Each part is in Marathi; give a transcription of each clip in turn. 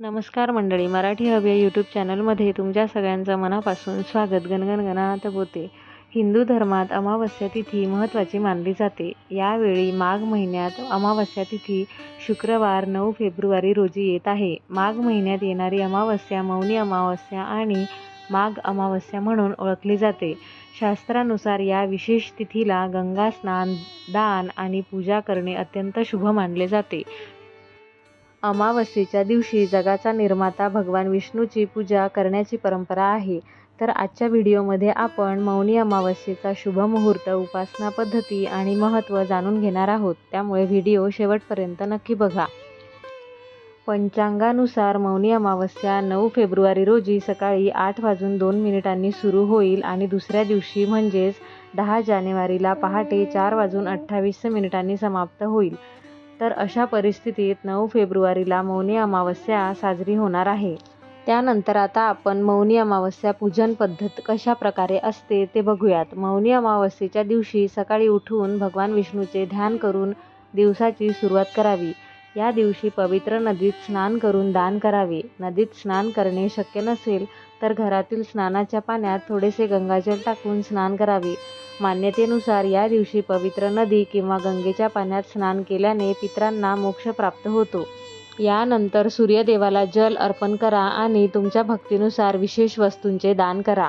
नमस्कार मंडळी मराठी हवे यूट्यूब चॅनलमध्ये तुमच्या सगळ्यांचं मनापासून स्वागत. गणगण गणात होते हिंदू धर्मात अमावस्या तिथी महत्त्वाची मानली जाते. यावेळी माघ महिन्यात अमावस्या तिथी शुक्रवार नऊ फेब्रुवारी रोजी येत आहे. माघ महिन्यात येणारी अमावस्या मौनी अमावस्या आणि माघ अमावस्या म्हणून ओळखली जाते. शास्त्रानुसार या विशेष तिथीला गंगा स्नान दान आणि पूजा करणे अत्यंत शुभ मानले जाते. अमावस्येच्या दिवशी जगाचा निर्माता भगवान विष्णूची पूजा करण्याची परंपरा आहे. तर आजच्या व्हिडिओमध्ये आपण मौनी अमावस्येचा शुभ मुहूर्त उपासना पद्धती आणि महत्त्व जाणून घेणार आहोत. त्यामुळे व्हिडिओ शेवटपर्यंत नक्की बघा. पंचांगानुसार मौनी अमावस्या नऊ फेब्रुवारी रोजी सकाळी आठ वाजून दोन मिनिटांनी सुरू होईल आणि दुसऱ्या दिवशी म्हणजेच दहा जानेवारीला पहाटे चार वाजून अठ्ठावीस मिनिटांनी समाप्त होईल. तर अशा परिस्थितीत नऊ फेब्रुवारीला मौनी अमावस्या साजरी होणार आहे. त्यानंतर आता आपण मौनी अमावस्या पूजन पद्धत कशा प्रकारे असते ते बघूयात. मौनी अमावस्येच्या दिवशी सकाळी उठून भगवान विष्णूचे ध्यान करून दिवसाची सुरुवात करावी. या दिवशी पवित्र नदीत स्नान करून दान करावे. नदीत स्नान करणे शक्य नसेल तर घरातील स्नानाच्या पाण्यात थोडेसे गंगाजल टाकून स्नान करावे. मान्यतेनुसार या दिवशी पवित्र नदी किंवा गंगेच्या पाण्यात स्नान केल्याने पितरांना मोक्ष प्राप्त होतो. यानंतर सूर्यदेवाला जल अर्पण करा आणि तुमच्या भक्तीनुसार विशेष वस्तूंचे दान करा.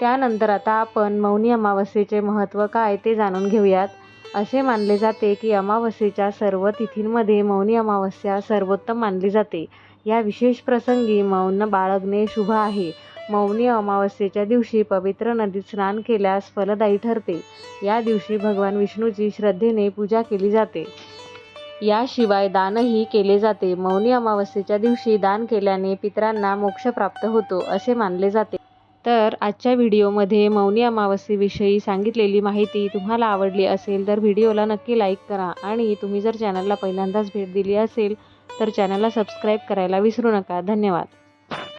त्यानंतर आता आपण मौनी अमावस्येचे महत्त्व काय ते जाणून घेऊयात. असे मानले जाते की अमावस्येच्या सर्व तिथींमध्ये मौनी अमावस्या सर्वोत्तम मानली जाते. या विशेष प्रसंगी मौन बाळगणे शुभ आहे. मौनी अमावस्येच्या दिवशी पवित्र नदीत स्नान केल्यास फलदायी ठरते. या दिवशी भगवान विष्णूची श्रद्धेने पूजा केली जाते. याशिवाय दानही केले जाते. मौनी अमावस्येच्या दिवशी दान केल्याने पितरांना मोक्ष प्राप्त होतो असे मानले जाते. तर आजच्या व्हिडिओमध्ये मौनी अमावस्येविषयी सांगितलेली माहिती तुम्हाला आवडली असेल तर व्हिडिओला नक्की लाईक करा आणि तुम्ही जर चॅनलला पहिल्यांदाच भेट दिली असेल तर चॅनलला सबस्क्राईब करायला विसरू नका. धन्यवाद.